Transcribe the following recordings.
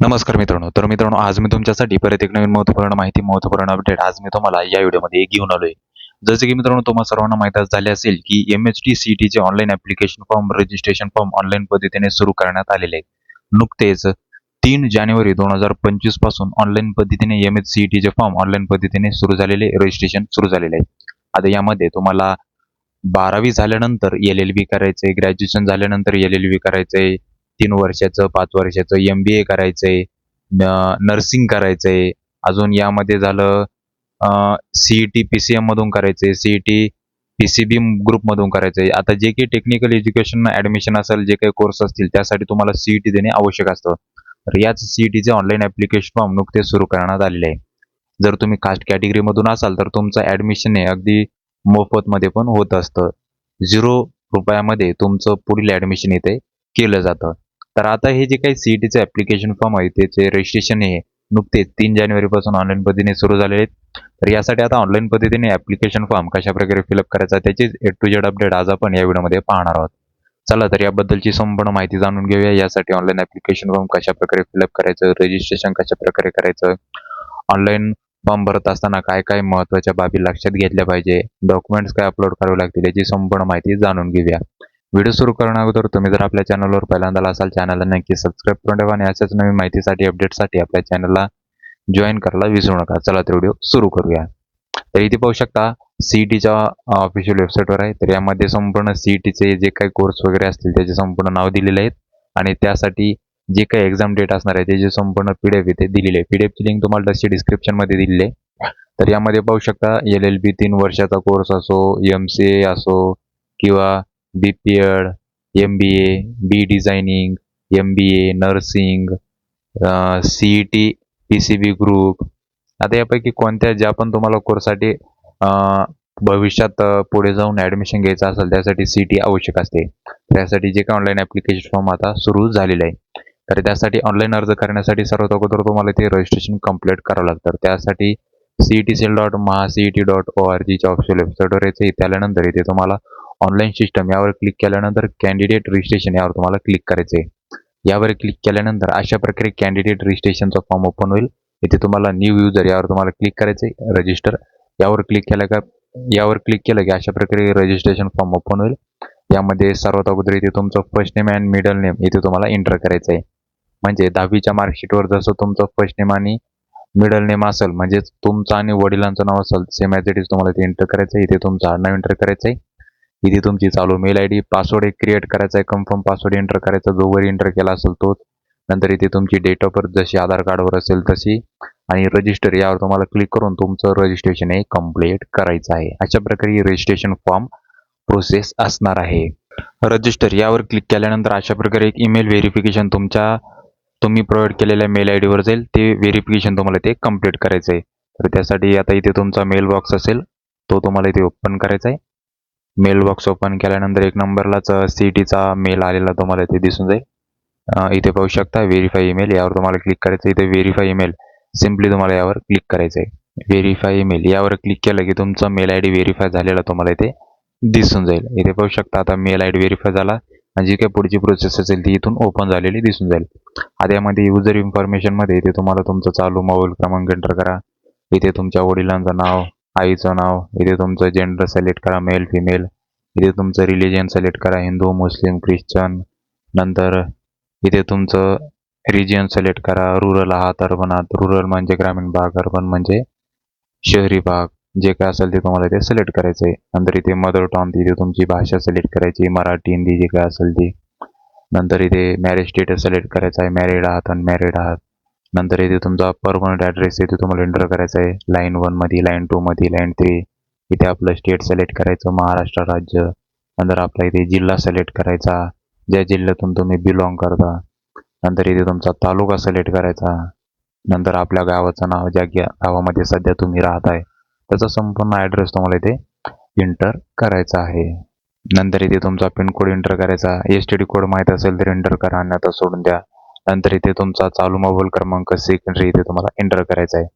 नमस्कार मित्रांनो. तर मित्रांनो आज मी तुमच्यासाठी परत एक नवीन महत्त्वपूर्ण माहिती महत्त्वपूर्ण अपडेट आज मी तुम्हाला या व्हिडिओमध्ये घेऊन आलोय. जसे की मित्रांनो तुम्हाला सर्वांना माहीत झाले असेल की एम एच टी सी टीचे online application form registration form online पद्धतीने सुरू करण्यात आलेले आहे नुकतेच तीन जानेवारी दोन हजार पंचवीसपासून ऑनलाईन पद्धतीने एम एच सी टीचे फॉर्म ऑनलाईन पद्धतीने सुरू झालेले रजिस्ट्रेशन सुरू झालेले आहे आता यामध्ये तुम्हाला बारावी झाल्यानंतर एल एल बी करायचंय ग्रॅज्युएशन झाल्यानंतर एल एल बी करायचंय तीन वर्षाचं पाच वर्षाचं एम बी ए करायचंय नर्सिंग करायचंय. अजून यामध्ये झालं सीईटी पी सी एम मधून करायचंय. सीईटी पी सी बी ग्रुपमधून करायचंय. आता जे काही टेक्निकल एज्युकेशन ऍडमिशन असेल जे काही कोर्स असतील त्यासाठी तुम्हाला सीईटी देणे आवश्यक असतं. तर याच सीईटीचे ऑनलाईन ऍप्लिकेशन फॉर्म नुकते सुरू करण्यात आलेले आहे. जर तुम्ही कास्ट कॅटेगरीमधून असाल तर तुमचं ऍडमिशन हे अगदी मोफतमध्ये पण होत असतं. झिरो रुपयामध्ये तुमचं पुढील ऍडमिशन इथे केलं जातं. तर आता हे जे काही सीईटीचे ऍप्लिकेशन फॉर्म आहे त्याचे रजिस्ट्रेशन हे नुकतेच तीन जानेवारीपासून ऑनलाईन पद्धतीने सुरू झालेले आहेत. तर यासाठी आता ऑनलाईन पद्धतीने ऍप्लिकेशन फॉर्म कशा प्रकारे फिलअप करायचा त्याचेच ए टू जेड अपडेट आज आपण या व्हिडिओमध्ये पाहणार आहोत. चला तर याबद्दलची संपूर्ण माहिती जाणून घेऊया. यासाठी ऑनलाईन ऍप्लिकेशन फॉर्म कशा प्रकारे फिलअप करायचं रजिस्ट्रेशन कशा प्रकारे करायचं ऑनलाईन फॉर्म भरत असताना काय काय महत्त्वाच्या बाबी लक्षात घेतल्या पाहिजे डॉक्युमेंट्स काय अपलोड करावे लागतील याची संपूर्ण माहिती जाणून घेऊया. व्हिडिओ सुरू करण्या अगोदर तुम्ही जर आपल्या चॅनलवर पहिल्यांदा असाल चॅनलला नक्की सबस्क्राईब करून ठेवा आणि अशाच नवीन माहितीसाठी अपडेटसाठी आपल्या चॅनलला जॉईन करायला विसरू नका. चला तर व्हिडिओ सुरू करूया. तर इथे पाहू शकता सीईटीच्या ऑफिशियल वेबसाईटवर आहे. तर यामध्ये संपूर्ण सीईटीचे जे काही कोर्स वगैरे असतील त्याचे संपूर्ण नाव दिलेले आहेत. आणि त्यासाठी जे काही एक्झाम डेट असणार आहे त्याचे संपूर्ण पी डी एफ इथे दिलेले आहे पी लिंक तुम्हाला तशी डिस्क्रिप्शनमध्ये दिलेली आहे. तर यामध्ये पाहू शकता एल एल बी तीन वर्षाचा कोर्स असो एम सी ए असो किंवा B P Ed M B A B designing M B A nursing C E T P C B group आता यापैकी कोणत्या ज्या पण तुम्हाला कोर्ससाठी भविष्यात पुढे जाऊन ॲडमिशन घ्यायचं असेल त्यासाठी सी टी आवश्यक असते. त्यासाठी जे काही ऑनलाईन ॲप्लिकेशन फॉर्म आता सुरू झालेलं आहे. तर त्यासाठी ऑनलाईन अर्ज करण्यासाठी सर्वात अगोदर तुम्हाला ते रजिस्ट्रेशन कंप्लीट करावं लागतं. त्यासाठी C E T cell dot Maha C E T dot O R जीच्या ऑफिशियल वेबसाईटवर यायचं. इथे आल्यानंतर इथे तुम्हाला ऑनलाईन सिस्टम यावर क्लिक केल्यानंतर कॅन्डिडेट रजिस्ट्रेशन यावर तुम्हाला क्लिक करायचं आहे यावर क्लिक केल्यानंतर अशा प्रकारे कॅन्डिडेट रजिस्ट्रेशनचा फॉर्म ओपन होईल. इथे तुम्हाला न्यू युजर यावर तुम्हाला क्लिक करायचं आहे रजिस्टर यावर क्लिक केलं का यावर क्लिक केलं की अशा प्रकारे रजिस्ट्रेशन फॉर्म ओपन होईल. यामध्ये सर्वात अगोदर इथे तुमचं first name and middle name इथे तुम्हाला एंटर करायचं आहे म्हणजे दहावीच्या मार्कशीटवर जसं तुमचं फर्स्ट नेम आणि मिडल नेम असेल म्हणजेच तुमचं आणि वडिलांचं नाव असेल सेम ॲज इट इज तुम्हाला ते एंटर करायचं आहे इथे तुमचं आडनाव एंटर करायचं आहे इथे तुमची चालू मेल आय डी पासवर्ड एक क्रिएट करायचा आहे कन्फर्म पासवर्ड एंटर करायचा जोवर एंटर केला असेल तोच. नंतर इथे तुमची डेट ऑफ बर्थ जशी आधार कार्डवर असेल तशी. आणि रजिस्टर यावर तुम्हाला क्लिक करून तुमचं रजिस्ट्रेशन हे कंप्लीट करायचं आहे. अशा प्रकारे रजिस्ट्रेशन फॉर्म प्रोसेस असणार आहे. रजिस्टर यावर क्लिक केल्यानंतर अशा प्रकारे एक ईमेल व्हेरिफिकेशन तुमच्या तुम्ही प्रोव्हाइड केलेल्या मेल आय डीवर जाईल. ते व्हेरिफिकेशन तुम्हाला ते कंप्लीट करायचं आहे तर त्यासाठी आता इथे तुमचा मेल बॉक्स असेल तो तुम्हाला इथे ओपन करायचा आहे. मेल बॉक्स ओपन केल्यानंतर एक नंबरलाच सी टीचा मेल आलेला तुम्हाला इथे दिसून जाईल. इथे पाहू शकता व्हेरीफाय ईमेल यावर तुम्हाला क्लिक करायचं इथे व्हेरीफाय ईमेल सिम्पली तुम्हाला यावर क्लिक करायचं आहे व्हेरीफाय ईमेल यावर क्लिक केलं की तुमचा मेल आय डी व्हेरीफाय झालेला तुम्हाला इथे दिसून जाईल. इथे पाहू शकता आता मेल आय डी व्हेरीफाय झाला. आणि जी काही पुढची प्रोसेस असेल ती इथून ओपन झालेली दिसून जाईल. आता यामध्ये युजर इन्फॉर्मेशनमध्ये इथे तुम्हाला तुमचं चालू मोबाईल क्रमांक एंटर करा. इथे तुमच्या वडिलांचं नाव आईचं नाव इथे तुमचं जेंडर सिलेक्ट करा मेल फिमेल इथे तुमचं रिलिजन सिलेक्ट करा हिंदू मुस्लिम ख्रिश्चन. नंतर इथे तुमचं रिजियन सिलेक्ट करा रुरल आहात अर्बन आहात. रुरल म्हणजे ग्रामीण भाग अर्बन म्हणजे शहरी भाग. जे काय असेल ते तुम्हाला इथे सिलेक्ट करायचं आहे नंतर इथे मदर टॉन तिथे तुमची भाषा सिलेक्ट करायची मराठी हिंदी जे काय असेल ती. नंतर इथे मॅरेज स्टेटस सिलेक्ट करायचं आहे. मॅरिड आहात अनमॅरिड आहात. नंतर इथे तुमचा परमनंट ॲड्रेस इथे तुम्हाला एंटर करायचा आहे. लाईन वनमध्ये लाईन टूमध्ये लाईन थ्री इथे आपलं स्टेट सिलेक्ट करायचं महाराष्ट्र राज्य. नंतर आपला इथे जिल्हा सिलेक्ट करायचा. ज्या जिल्ह्यातून तुम्ही बिलॉंग करता. नंतर इथे तुमचा तालुका सिलेक्ट करायचा. नंतर आपल्या गावाचं नाव ज्या गावामध्ये सध्या तुम्ही राहत आहे त्याचा संपूर्ण ॲड्रेस तुम्हाला इथे एंटर करायचा आहे. नंतर इथे तुमचा पिनकोड एंटर करायचा. एस टी डी कोड माहीत असेल तर एंटर करा अन्यथा सोडून द्या. नंतर इथे तुमचा चालू मोबाईल क्रमांक सेकंडरी इथे तुम्हाला एंटर करायचा आहे.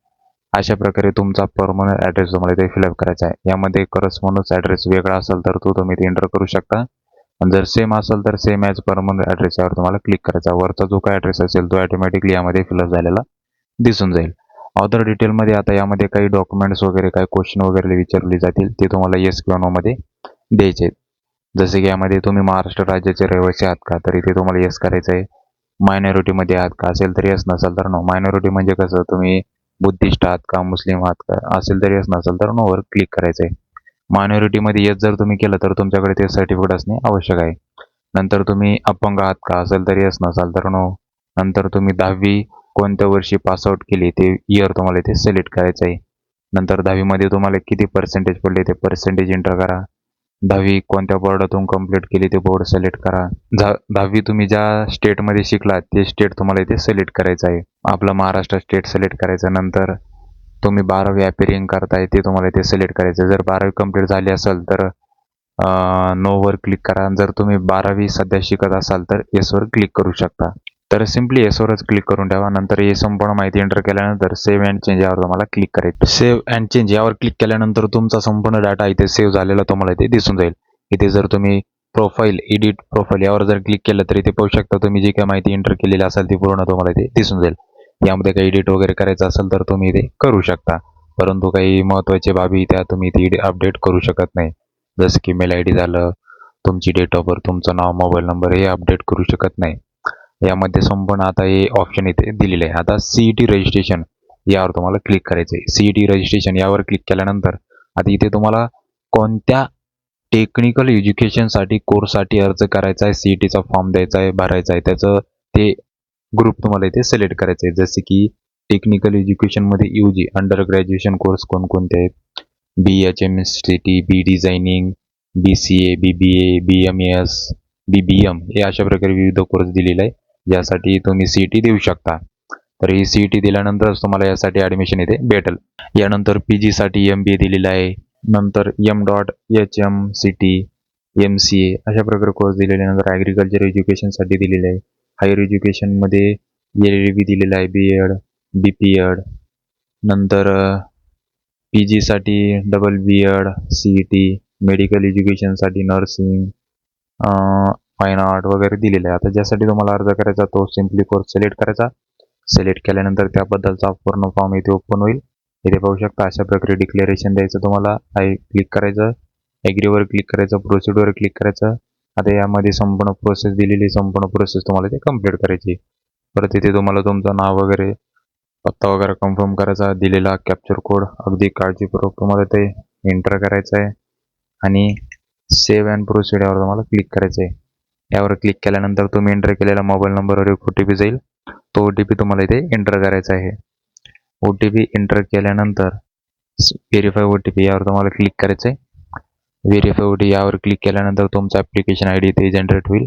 अशा प्रकारे तुमचा परमनंट ॲड्रेस तुम्हाला इथे फिलअप करायचा आहे. यामध्ये करस्पॉन्डन्स ॲड्रेस वेगळा असेल तर तो तुम्ही इथे एंटर करू शकता. जर सेम असेल तर सेम ॲज परमनंट ॲड्रेस यावर तुम्हाला क्लिक करायचा वरचा जो काय ॲड्रेस असेल तो ऑटोमॅटिकली यामध्ये फिलअप झालेला दिसून जाईल. ऑदर डिटेलमध्ये आता यामध्ये काही डॉक्युमेंट्स वगैरे काही क्वेश्चन वगैरे विचारले जातील. ते तुम्हाला येस किंवा नोमध्ये द्यायचे आहेत. जसे की यामध्ये तुम्ही महाराष्ट्र राज्याचे रहिवासी आहात का? तर इथे तुम्हाला येस करायचं आहे. मायनॉरिटीमध्ये आहात का? असेल तरी येस नसेल तर नो मायनॉरिटी म्हणजे कसं? तुम्ही बुद्धिस्ट आहात का? मुस्लिम आहात का? असेल तर येस नसेल तर नोवर क्लिक करायचं आहे मायनॉरिटीमध्ये येस जर तुम्ही केलं तर तुमच्याकडे ते सर्टिफिकेट असणे आवश्यक आहे. नंतर तुम्ही अपंग आहात का? असेल तर येस नसाल तर नो नंतर तुम्ही दहावी कोणत्या वर्षी पासआउट केली ते इयर तुम्हाला इथे सिलेक्ट करायचं आहे नंतर दहावीमध्ये तुम्हाला किती पर्सेंटेज पडले ते पर्सेंटेज एंटर करा. दहावी कोणत्या बोर्डातून कंप्लीट केली ते बोर्ड सिलेक्ट करा. दहावी तुम्ही ज्या स्टेटमध्ये शिकला ते स्टेट तुम्हाला इथे सिलेक्ट करायचं आहे. आपलं महाराष्ट्र स्टेट सिलेक्ट करायचं नंतर तुम्ही बारावी ॲपेरिंग करताय ते तुम्हाला इथे सिलेक्ट करायचं. जर बारावी कंप्लीट झाली असेल तर नोवर क्लिक करा. जर तुम्ही बारावी सध्या शिकत असाल तर येसवर क्लिक करू शकता. तर सिम्पली येसवरच क्लिक करून ठेवा. नंतर हे संपूर्ण माहिती एंटर केल्यानंतर सेव्ह अँड चेंज यावर तुम्हाला क्लिक करायचं सेव्ह अँड चेंज यावर क्लिक केल्यानंतर तुमचा संपूर्ण डाटा इथे सेव्ह झालेला तुम्हाला इथे दिसून जाईल. इथे जर तुम्ही प्रोफाईल एडिट प्रोफाईल यावर जर क्लिक केलं तर इथे पाहू शकता तुम्ही जी काही माहिती एंटर केलेली असेल ती पूर्ण तुम्हाला इथे दिसून जाईल. यामध्ये काही एडिट वगैरे करायचं असेल तर तुम्ही इथे करू शकता. परंतु काही महत्त्वाच्या बाबी त्या तुम्ही इथे अपडेट करू शकत नाही. जसं की मेल आय डी झालं तुमची डेट ऑफ बर्थ तुमचं नाव मोबाईल नंबर हे अपडेट करू शकत नाही. यामध्ये संपूर्ण आता हे ऑप्शन इथे दिलेलं आहे. आता सी ई टी रजिस्ट्रेशन यावर तुम्हाला क्लिक करायचं आहे सी ई टी रजिस्ट्रेशन यावर क्लिक केल्यानंतर आता इथे तुम्हाला कोणत्या टेक्निकल एज्युकेशनसाठी कोर्ससाठी अर्ज करायचा आहे सी ई टीचा फॉर्म द्यायचा आहे भरायचा आहे त्याचं ते ग्रुप तुम्हाला इथे सिलेक्ट करायचं आहे जसे की टेक्निकल एज्युकेशनमध्ये U G under graduation course कोणकोणते आहेत? B H M S T T B designing B C A B B A B M S B B M हे अशा प्रकारे विविध कोर्स दिलेले आहे. यासाठी तुम्ही सी ई टी देऊ शकता. तर ही सी ई टी दिल्यानंतरच तुम्हाला यासाठी ॲडमिशन इथे भेटेल. यानंतर पी जीसाठी एम बी ए दिलेलं आहे. नंतर M dot H M C T M C A अशा प्रकारे कोर्स दिलेले. नंतर ॲग्रिकल्चर एज्युकेशनसाठी दिलेले आहे. हायर एज्युकेशनमध्ये एल एल बी दिलेलं आहे B Ed B P Ed नंतर P जीसाठी double B Ed C E T medical एज्युकेशनसाठी नर्सिंग फाईन आर्ट वगैरे दिलेलं आहे. आता ज्यासाठी तुम्हाला अर्ज करायचा तो सिम्पली कोर्स सिलेक्ट करायचा. सिलेक्ट केल्यानंतर त्याबद्दलचा पूर्ण फॉर्म इथे ओपन होईल. इथे पाहू शकता अशा प्रकारे डिक्लेरेशन द्यायचं तुम्हाला. आय क्लिक करायचं. ॲग्रीवर क्लिक करायचं. प्रोसिडवर क्लिक करायचं. आता यामध्ये संपूर्ण प्रोसेस दिलेली संपूर्ण प्रोसेस तुम्हाला ते कंप्लीट करायची परत इथे तुम्हाला तुमचं नाव वगैरे पत्ता वगैरे कन्फर्म करायचा. दिलेला कॅप्चर कोड अगदी काळजीपूर्वक तुम्हाला ते एंटर करायचं आहे. आणि सेव्ह अँड प्रोसिड यावर तुम्हाला क्लिक करायचं आहे. यावर क्लिक केल्यानंतर तुम्ही एंटर केलेल्या मोबाईल नंबरवर एक ओ टी पी जाईल. तो ओ टी पी तुम्हाला इथे एंटर करायचा आहे. ओ टी पी एंटर केल्यानंतर व्हेरीफाय ओ टी पी यावर तुम्हाला क्लिक करायचं आहे. व्हेरीफाय ओ टी यावर क्लिक केल्यानंतर तुमचा ॲप्लिकेशन आय डी इथे जनरेट होईल.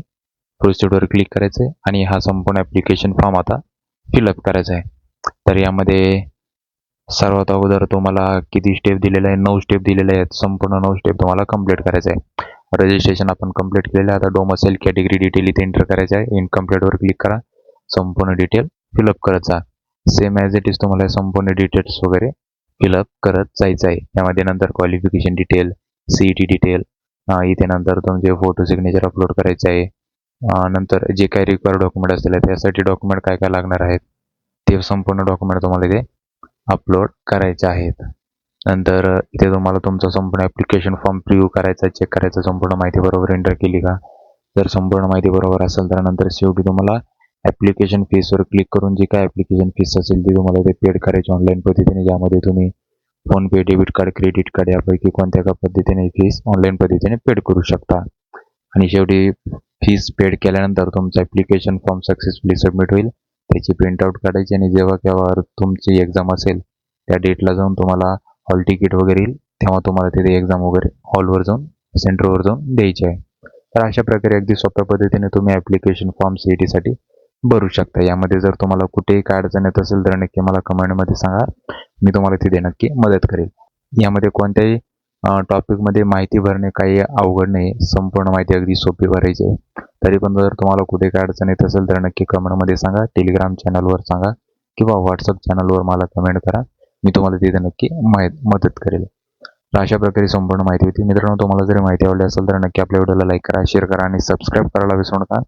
प्रोसिडवर क्लिक करायचं आहे आणि हा संपूर्ण ॲप्लिकेशन फॉर्म आता फिलअप करायचा आहे. तर यामध्ये सर्वात अगोदर तुम्हाला किती स्टेप दिलेला आहे? नऊ स्टेप दिलेले आहेत. संपूर्ण नऊ स्टेप तुम्हाला कंप्लीट करायचं आहे. रजिस्ट्रेशन आपण कंप्लीट केलेलं आहे आता डोमसेल कॅटेगरी डिटेल इथे एंटर करायचं आहे. इनकम्प्लीटवर क्लिक करा. संपूर्ण डिटेल फिलअप करत जा. सेम ॲज इट इज तुम्हाला संपूर्ण डिटेल्स वगैरे फिलअप करत जायचं आहे. त्यामध्ये नंतर क्वालिफिकेशन डिटेल सीईटी डिटेल इथे नंतर तुमचे फोटो सिग्नेचर अपलोड करायचे आहे. नंतर जे काही रिक्वायर्ड डॉक्युमेंट असतील त्यासाठी डॉक्युमेंट काय काय लागणार आहेत ते संपूर्ण डॉक्युमेंट तुम्हाला इथे अपलोड करायचे आहेत. नंतर इथे तुम्हाला तुमचं संपूर्ण ॲप्लिकेशन फॉर्म प्रिव्ह्यू करायचा चेक करायचा संपूर्ण माहिती बरोबर एंटर केली का? जर संपूर्ण माहिती बरोबर असेल तर नंतर शेवटी तुम्हाला ॲप्लिकेशन फीसवर क्लिक करून जी काय ॲप्लिकेशन फीस असेल ती तुम्हाला इथे पेड करायची ऑनलाईन पद्धतीने ज्यामध्ये तुम्ही PhonePe debit card credit card यापैकी कोणत्या का पद्धतीने फीस ऑनलाईन पद्धतीने पेड करू शकता. आणि शेवटी फीस पेड केल्यानंतर तुमचं ॲप्लिकेशन फॉर्म सक्सेसफुली सबमिट होईल. त्याची प्रिंटआउट काढायची आणि जेव्हा केव्हा तुमची एक्झाम असेल त्या डेटला जाऊन तुम्हाला हॉल तिकीट वगैरे येईल तेव्हा तुम्हाला तिथे एक्झाम वगैरे हॉलवर जाऊन सेंटरवर जाऊन द्यायची आहे. तर अशा प्रकारे अगदी सोप्या पद्धतीने तुम्ही ॲप्लिकेशन फॉर्म सी ई टीसाठी भरू शकता. यामध्ये जर तुम्हाला कुठेही काय अडचण येत असेल तर नक्की मला कमेंटमध्ये सांगा. मी तुम्हाला तिथे नक्की मदत करेल. यामध्ये कोणत्याही टॉपिकमध्ये माहिती भरणे काही अवघड नाही. संपूर्ण माहिती अगदी सोपी भरायची आहे. तरी पण जर तुम्हाला कुठे काय अडचण येत असेल तर नक्की कमेंटमध्ये सांगा. टेलिग्राम चॅनलवर सांगा किंवा व्हॉट्सअप चॅनलवर मला कमेंट करा. मी तुम्हाला तिथे नक्की माहीत मदत करेल. तर अशा प्रकारे संपूर्ण माहिती होती. मित्रांनो तुम्हाला जर माहिती आवडली असेल तर नक्की आपल्या व्हिडिओला लाईक करा शेअर करा आणि सबस्क्राईब करायला विसरू नका.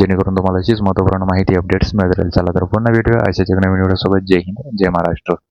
जेणेकरून तुम्हाला अशीच महत्त्वपूर्ण माहिती अपडेट्स मिळत राहील चला तर पुन्हा भेटूया अशाच एक नवीन व्हिडिओसोबत. जय हिंद जय महाराष्ट्र.